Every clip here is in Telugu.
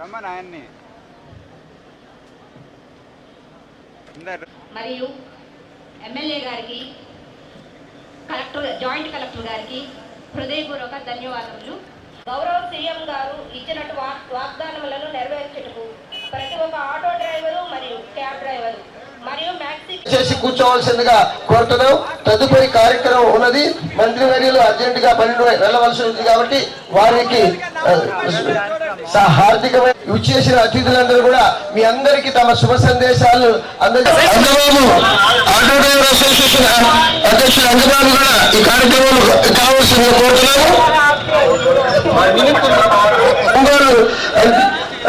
రమ్మని ఆయన్ని మరియు ఎమ్మెల్యే గారికి కలెక్టర్ జాయింట్ కలెక్టర్ గారికి హృదయపూర్వక ధన్యవాదములు. గౌరవ సీఎం గారు ఇచ్చినట్టు వాగ్దానములను నెరవేర్చుటకు ప్రతి ఒక్క ఆటో డ్రైవరు మరియు క్యాబ్ డ్రైవరు చేసి కూర్చోవలసిందిగా కోరుతున్నాం. తదుపరి కార్యక్రమం ఉన్నది. మంత్రివర్యులు అర్జెంట్గా పని వెళ్ళవలసి ఉంది కాబట్టి వారికి హార్దికమైన విచ్చేసిన అతిథులందరూ కూడా మీ అందరికీ తమ శుభ సందేశాలు అధ్యక్షుడు అంజబాబు కూడా ఈ కార్యక్రమంలో కావాల్సిందిగా కోరుతున్నాము ఒంగోలు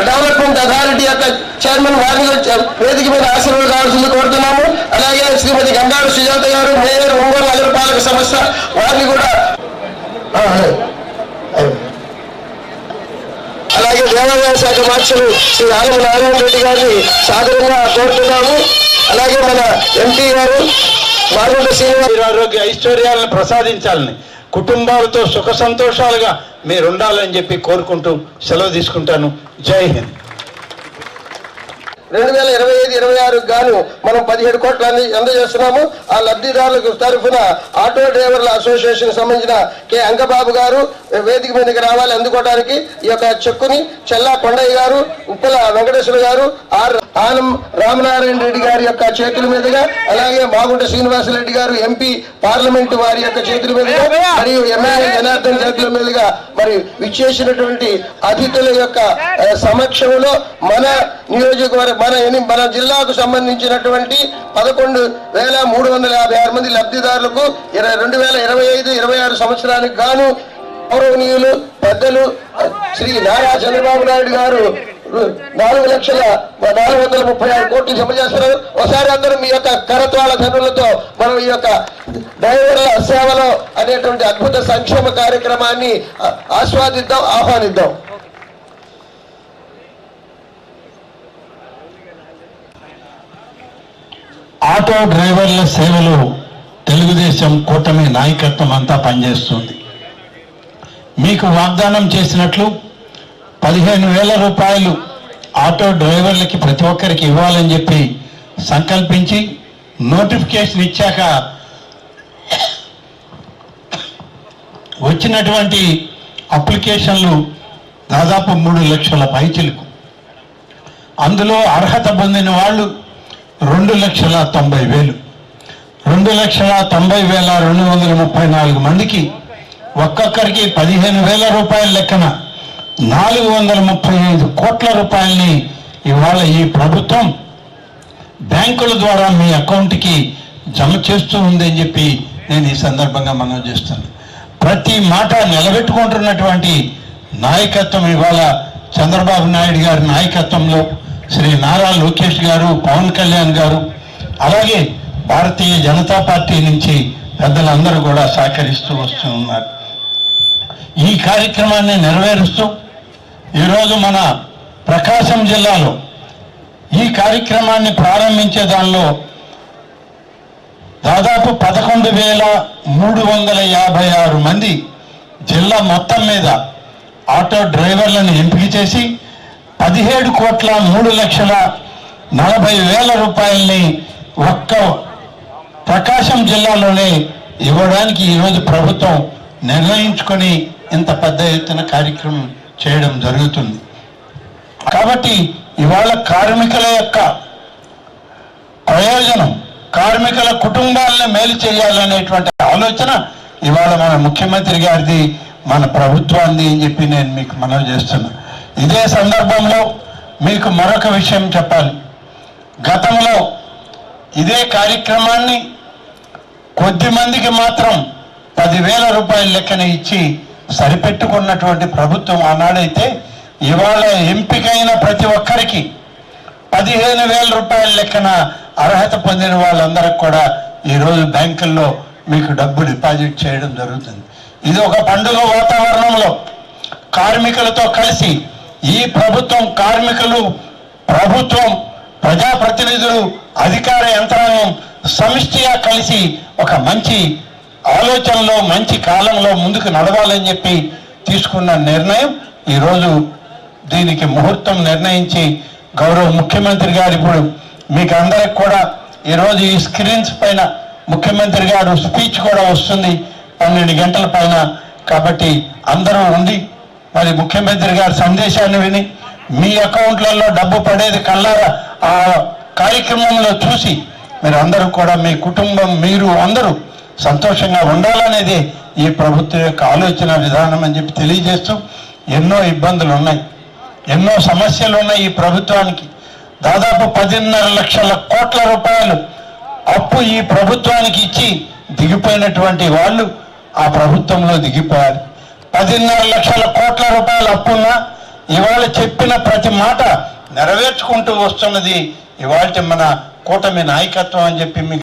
డెవలప్మెంట్ అథారిటీ యొక్క చైర్మన్ వారిని వేదిక మీద ఆశీర్వాదం కావాల్సింది కోరుతున్నాము. అలాగే శ్రీమతి గంగారు సుజాత గారు మేయర్ ఒంగోలు నగరపాలక సంస్థ వారిని కూడా అలాగే దేవాదాయ శాఖ మార్షల్ శ్రీ ఆలమ నారాయణ రెడ్డి గారిని సాదరంగా కోరుతున్నాము. అలాగే మన ఎంపీ గారు మారుండ శ్రీ ఆరోగ్య ఐశ్వర్యాలను ప్రసాదించాలని కుటుంబాలతో సుఖ సంతోషాలుగా మీరు ఉండాలని చెప్పి కోరుకుంటూ సెలవు తీసుకుంటాను. జై హింద్. రెండు వేల ఇరవై ఐదు ఇరవై ఆరుకు గాను మనం పదిహేడు కోట్ల అందజేస్తున్నాము. ఆ లబ్ధిదారులకు తరఫున ఆటో డ్రైవర్ల అసోసియేషన్ సంబంధించిన కె. అంకబాబు గారు వేదిక మీదకి రావాలి అందుకోవడానికి ఈ యొక్క చెక్కుని చెల్లా కొండయ్య గారు ఉప్పల వెంకటేశ్వర గారు ఆర్ ఆనం రామనారాయణ రెడ్డి గారి యొక్క చేతుల మీదుగా అలాగే మాగుంట శ్రీనివాసరెడ్డి గారు ఎంపీ పార్లమెంట్ వారి యొక్క చేతుల మీదుగా మరియు ఎమ్మెల్యే జనార్దన్ చేతుల మీదుగా మరి విచ్చేసినటువంటి అతిథుల యొక్క సమక్షంలో మన నియోజకవర్గ మన ఎని- మన జిల్లాకు సంబంధించినటువంటి పదకొండు వేల మూడు వందల యాభై ఆరు మంది లబ్ధిదారులకు ఇరవై రెండు వేల ఇరవై ఐదు ఇరవై ఆరు సంవత్సరానికి గాను గౌరవనీయులు పెద్దలు శ్రీ నారా చంద్రబాబు నాయుడు గారు నాలుగు లక్షల నాలుగు వందల ముప్పై ఆరు కోట్లు జమ చేస్తున్నారు. ఒకసారి అందరూ మీ యొక్క కరత్వాల ధనులతో మనం ఈ యొక్క డ్రైవర్ల సేవలో అనేటువంటి అద్భుత సంక్షేమ కార్యక్రమాన్ని ఆస్వాదిద్దాం ఆహ్వానిద్దాం. ఆటో డ్రైవర్ల సేవలు తెలుగుదేశం కూటమి నాయకత్వం అంతా పనిచేస్తుంది. మీకు వాగ్దానం చేసినట్లు పదిహేను వేల రూపాయలు ఆటో డ్రైవర్లకి ప్రతి ఒక్కరికి ఇవ్వాలని చెప్పి సంకల్పించి నోటిఫికేషన్ ఇచ్చాక వచ్చినటువంటి అప్లికేషన్లు దాదాపు మూడు లక్షల పైచిలకు. అందులో అర్హత పొందిన వాళ్ళు రెండు లక్షల తొంభై వేలు. రెండు లక్షల తొంభై వేల రెండు వందల ముప్పై నాలుగు మందికి ఒక్కొక్కరికి పదిహేను వేల రూపాయల లెక్కన నాలుగు వందల ముప్పై ఐదు కోట్ల రూపాయలని ఇవాళ ఈ ప్రభుత్వం బ్యాంకుల ద్వారా మీ అకౌంట్కి జమ చేస్తూ ఉందని చెప్పి నేను ఈ సందర్భంగా మనం చేస్తాను ప్రతి మాట నిలబెట్టుకుంటున్నటువంటి నాయకత్వం ఇవాళ చంద్రబాబు నాయుడు గారి నాయకత్వంలో శ్రీ నారా లోకేష్ గారు పవన్ కళ్యాణ్ గారు అలాగే భారతీయ జనతా పార్టీ నుంచి పెద్దలందరూ కూడా సహకరిస్తూ వస్తున్నారు ఈ కార్యక్రమాన్ని నెరవేరుస్తూ ఈరోజు మన ప్రకాశం జిల్లాలో ఈ కార్యక్రమాన్ని ప్రారంభించే దానిలో దాదాపు పదకొండు వేల మూడు వందల యాభై ఆరు మంది జిల్లా మొత్తం మీద ఆటో డ్రైవర్లను ఎంపిక చేసి పదిహేడు కోట్ల మూడు లక్షల నలభై వేల రూపాయల్ని ఒక్క ప్రకాశం జిల్లాలోనే ఇవ్వడానికి ఈరోజు ప్రభుత్వం నిర్ణయించుకొని ఇంత పెద్ద ఎత్తున కార్యక్రమం చేయడం జరుగుతుంది. కాబట్టి ఇవాళ కార్మికుల యొక్క ప్రయోజనం కార్మికుల కుటుంబాలను మేలు చేయాలనేటువంటి ఆలోచన ఇవాళ మన ముఖ్యమంత్రి గారిది మన ప్రభుత్వాన్ని అని చెప్పి నేను మీకు మనవి చేస్తున్నాను ఇదే సందర్భంలో మీకు మరొక విషయం చెప్పాలి. గతంలో ఇదే కార్యక్రమాన్ని కొద్ది మందికి మాత్రం పదివేల రూపాయల లెక్కన ఇచ్చి సరిపెట్టుకున్నటువంటి ప్రభుత్వం ఆనాడైతే ఇవాళ ఎంపికైన ప్రతి ఒక్కరికి పదిహేను వేల రూపాయల లెక్కన అర్హత పొందిన వాళ్ళందరికి కూడా ఈరోజు బ్యాంకుల్లో మీకు డబ్బు డిపాజిట్ చేయడం జరుగుతుంది. ఇది ఒక పండుగ వాతావరణంలో కార్మికులతో కలిసి ఈ ప్రభుత్వం కార్మికులు ప్రభుత్వం ప్రజాప్రతినిధులు అధికార యంత్రాంగం సమిష్టిగా కలిసి ఒక మంచి ఆలోచనలో మంచి కాలంలో ముందుకు నడవాలని చెప్పి తీసుకున్న నిర్ణయం ఈరోజు దీనికి ముహూర్తం నిర్ణయించి గౌరవ ముఖ్యమంత్రి గారు ఇప్పుడు మీకు అందరికి కూడా ఈరోజు ఈ స్క్రీన్స్ పైన ముఖ్యమంత్రి గారు స్పీచ్ కూడా వస్తుంది పన్నెండు గంటల పైన. కాబట్టి అందరూ ఉండి మరి ముఖ్యమంత్రి గారి సందేశాన్ని విని మీ అకౌంట్లలో డబ్బు పడేది కల్లారా ఆ కార్యక్రమంలో చూసి మీరు అందరూ కూడా మీ కుటుంబం మీరు అందరూ సంతోషంగా ఉండాలనేది ఈ ప్రభుత్వం యొక్క ఆలోచన విధానం అని చెప్పి తెలియజేస్తూ ఎన్నో ఇబ్బందులు ఉన్నాయి. ఎన్నో సమస్యలు ఉన్నాయి ఈ ప్రభుత్వానికి. దాదాపు పదిన్నర లక్షల కోట్ల రూపాయలు అప్పు ఈ ప్రభుత్వానికి ఇచ్చి దిగిపోయినటువంటి వాళ్ళు ఆ ప్రభుత్వంలో దిగిపోయారు. పదిన్నర లక్షల కోట్ల రూపాయల అప్పున్న ఇవాళ చెప్పిన ప్రతి మాట నెరవేర్చుకుంటూ వస్తున్నది ఇవాళ మన కూటమి నాయకత్వం అని చెప్పి